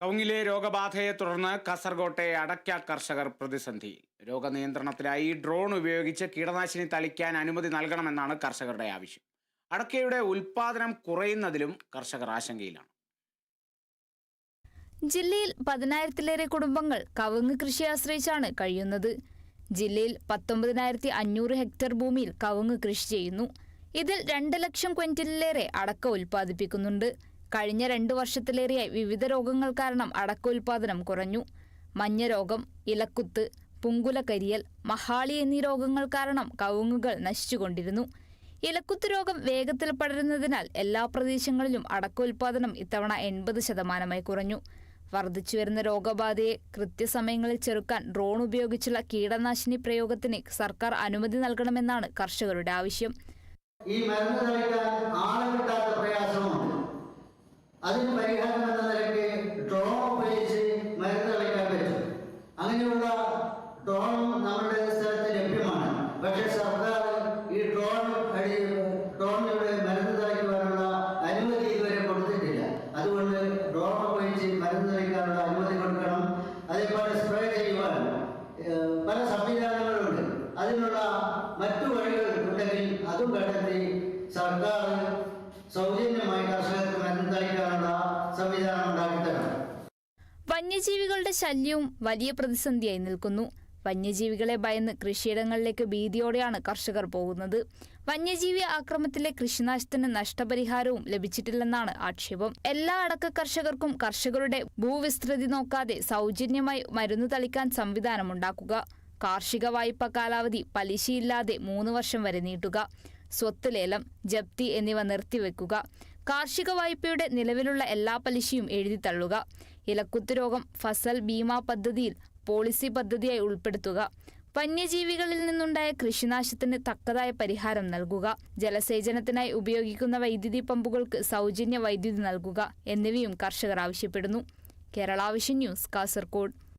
കവുങ്ങിലെ രോഗബാധയെ തുടർന്ന് കാസർഗോട്ടെ അടയ്ക്ക കർഷകർ പ്രതിസന്ധി. രോഗനിയന്ത്രണത്തിനായി ഡ്രോൺ ഉപയോഗിച്ച് കീടനാശിനി തളിക്കാൻ അനുമതി നൽകണമെന്നാണ് കർഷകരുടെ ആവശ്യം. അടക്കയുടെ ഉൽപാദനം കുറയുന്നതിലും കർഷകർ ആശങ്കയിലാണ്. ജില്ലയിൽ പതിനായിരത്തിലേറെ കുടുംബങ്ങൾ കവുങ്ങ് കൃഷി ആശ്രയിച്ചാണ് കഴിയുന്നത്. ജില്ലയിൽ പത്തൊമ്പതിനായിരത്തി അഞ്ഞൂറ് ഹെക്ടർ ഭൂമിയിൽ കവുങ്ങ് കൃഷി ചെയ്യുന്നു. ഇതിൽ രണ്ട് ലക്ഷം ക്വിന്റലിലേറെ അടക്ക ഉൽപ്പാദിപ്പിക്കുന്നുണ്ട്. കഴിഞ്ഞ രണ്ടു വർഷത്തിലേറെയായി വിവിധ രോഗങ്ങൾ കാരണം അടക്ക ഉൽപാദനം കുറഞ്ഞു. മഞ്ഞ രോഗം ഇലക്കുത്ത് പുങ്കുലക്കരിയൽ മഹാളി എന്നീ രോഗങ്ങൾ കാരണം കവുങ്ങുകൾ നശിച്ചുകൊണ്ടിരുന്നു. ഇലക്കുത്ത് രോഗം വേഗത്തിൽ പടരുന്നതിനാൽ എല്ലാ പ്രദേശങ്ങളിലും അടക്ക ഉൽപാദനം ഇത്തവണ എൺപത് ശതമാനമായി കുറഞ്ഞു. വർദ്ധിച്ചു വരുന്ന രോഗബാധയെ കൃത്യസമയങ്ങളിൽ ചെറുക്കാൻ ഡ്രോൺ ഉപയോഗിച്ചുള്ള കീടനാശിനി പ്രയോഗത്തിന് സർക്കാർ അനുമതി നൽകണമെന്നാണ് കർഷകരുടെ ആവശ്യം. ഈ മരുന്ന് തളിക്കാൻ ആളെ അതിന് പരിഹാരം എന്ന നിലയ്ക്ക് ഡ്രോൺ ഉപയോഗിച്ച് മരുന്ന് തളിക്കാൻ പറ്റും. അങ്ങനെയുള്ള ഡ്രോൺ നമ്മുടെ സ്ഥലത്ത് ലഭ്യമാണ്. പക്ഷേ സർക്കാർ ഈ ഡ്രോൺ അടി ഡ്രോണിലൂടെ മരുന്ന് തളിക്കുവാനുള്ള അനുമതി ഇതുവരെ കൊടുത്തിട്ടില്ല. അതുകൊണ്ട് ഡ്രോൺ ഉപയോഗിച്ച് മരുന്ന് തളിക്കാനുള്ള അനുമതി കൊടുക്കണം. അതേപോലെ സ്പ്രേ ചെയ്യുവാൻ പല സംവിധാനങ്ങളുണ്ട്. അതിനുള്ള മറ്റു വഴികൾ ഉണ്ടെങ്കിൽ അതും കണ്ടെത്തി സർക്കാർ വന്യജീവികളുടെ ശല്യവും വലിയ പ്രതിസന്ധിയായി നിൽക്കുന്നു. വന്യജീവികളെ ഭയന്ന് കൃഷിയിടങ്ങളിലേക്ക് ഭീതിയോടെയാണ് കർഷകർ പോകുന്നത്. വന്യജീവി ആക്രമത്തിലെ കൃഷിനാശത്തിന് നഷ്ടപരിഹാരവും ലഭിച്ചിട്ടില്ലെന്നാണ് ആക്ഷേപം. എല്ലാ അടക്ക കർഷകർക്കും കർഷകരുടെ ഭൂവിസ്തൃതി നോക്കാതെ സൗജന്യമായി മരുന്ന് തളിക്കാൻ സംവിധാനമുണ്ടാക്കുക. കാർഷിക വായ്പ കാലാവധി പലിശയില്ലാതെ മൂന്ന് വർഷം വരെ നീട്ടുക. സ്വത്ത് ലേലം ജപ്തി എന്നിവ നിർത്തിവെക്കുക. കാർഷിക വായ്പയുടെ നിലവിലുള്ള എല്ലാ പലിശയും എഴുതിത്തള്ളുക ഇലക്കുത്ത് രോഗം ഫസൽ ബീമാ പദ്ധതിയിൽ പോളിസി പദ്ധതിയായി ഉൾപ്പെടുത്തുക. വന്യജീവികളിൽ നിന്നുണ്ടായ കൃഷിനാശത്തിന് തക്കതായ പരിഹാരം നൽകുക. ജലസേചനത്തിനായി ഉപയോഗിക്കുന്ന വൈദ്യുതി പമ്പുകൾക്ക് സൗജന്യ വൈദ്യുതി നൽകുക എന്നിവയും കർഷകർ ആവശ്യപ്പെടുന്നു. Kerala vision news Kasaragod.